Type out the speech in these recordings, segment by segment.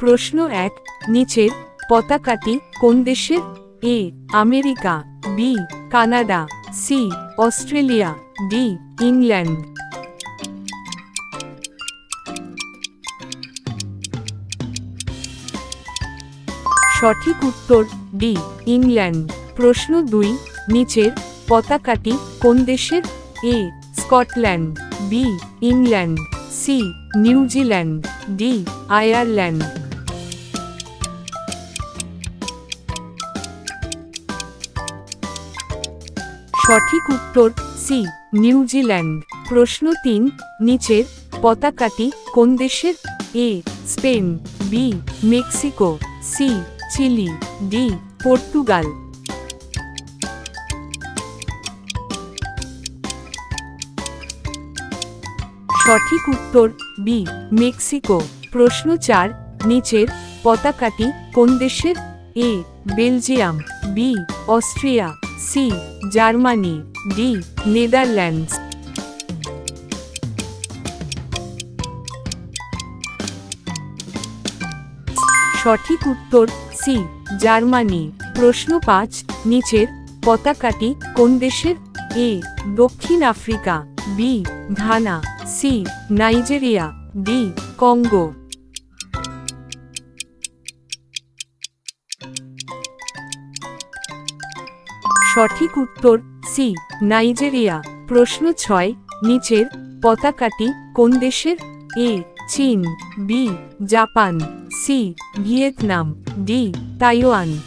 প্রশ্ন এক, নিচের পতাকাটি কোন দেশের? A, America, B, Canada, C, Australia, D, England. সঠিক উত্তর, ডি, ইংল্যান্ড। প্রশ্ন দুই, নিচের পতাকাটি কোন দেশের? A, Scotland, B, England, C, New Zealand, D, Ireland. সঠিক উত্তর, সি নিউজিল্যান্ড প্রশ্ন তিন, নিচের, পতাকাটি কোন দেশের? A, Spain, B, Mexico, C, Chile, D, Portugal. সঠিক উত্তর, বি, মেক্সিকো। প্রশ্ন চার, নিচের, পতাকাটি কোন দেশের? A, Belgium, B, Austria. C, Germany, D, Netherlands. সঠিক উত্তর, সি, জার্মানি। প্রশ্ন পাঁচ, নিচের পতাকাটি কোন দেশের? এ, দক্ষিণ Africa, B, Ghana, C, Nigeria, D, Congo. সঠিক উত্তর, সি, নাইজেরিয়া। প্রশ্ন ছয়, নিচের পতাকাটি কোন দেশের? এ, চীন, B, Japan, C, Vietnam, D, Taiwan.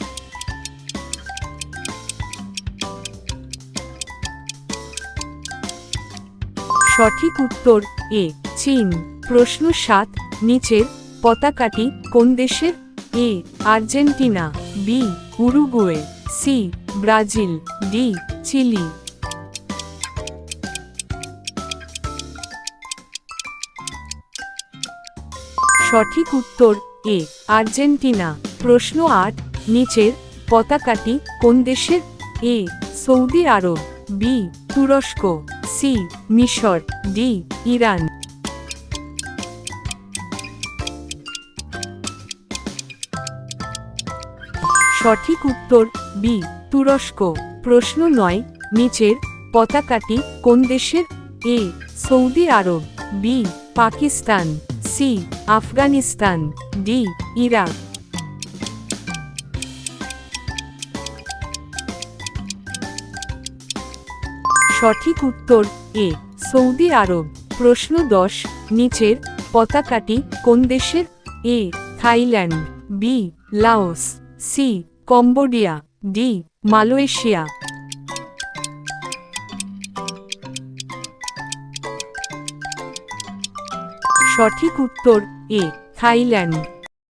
সঠিক উত্তর, এ, চীন। প্রশ্ন সাত, নিচের পতাকাটি কোন দেশের? A, Argentina, B, Uruguay. C, Brazil, D, Chile. সঠিক উত্তর, এ, আর্জেন্টিনা। প্রশ্ন আট, নিচের পতাকাটি কোন দেশের? এ, সৌদি আরব, বি, তুরস্ক, সি, মিশর, ডি, ইরান। সঠিক উত্তর বি তুরস্ক। প্রশ্ন নয়, নিচের পতাকাটি কোন দেশের? A Saudi Arab. B Pakistan. C Afghanistan. D Iraq. সঠিক উত্তর এ সৌদি আরব। প্রশ্ন দশ, নিচের পতাকাটি কোন দেশের? A Thailand. B Laos. C Cambodia D Malaysia. সঠিক উত্তর এ থাইল্যান্ড।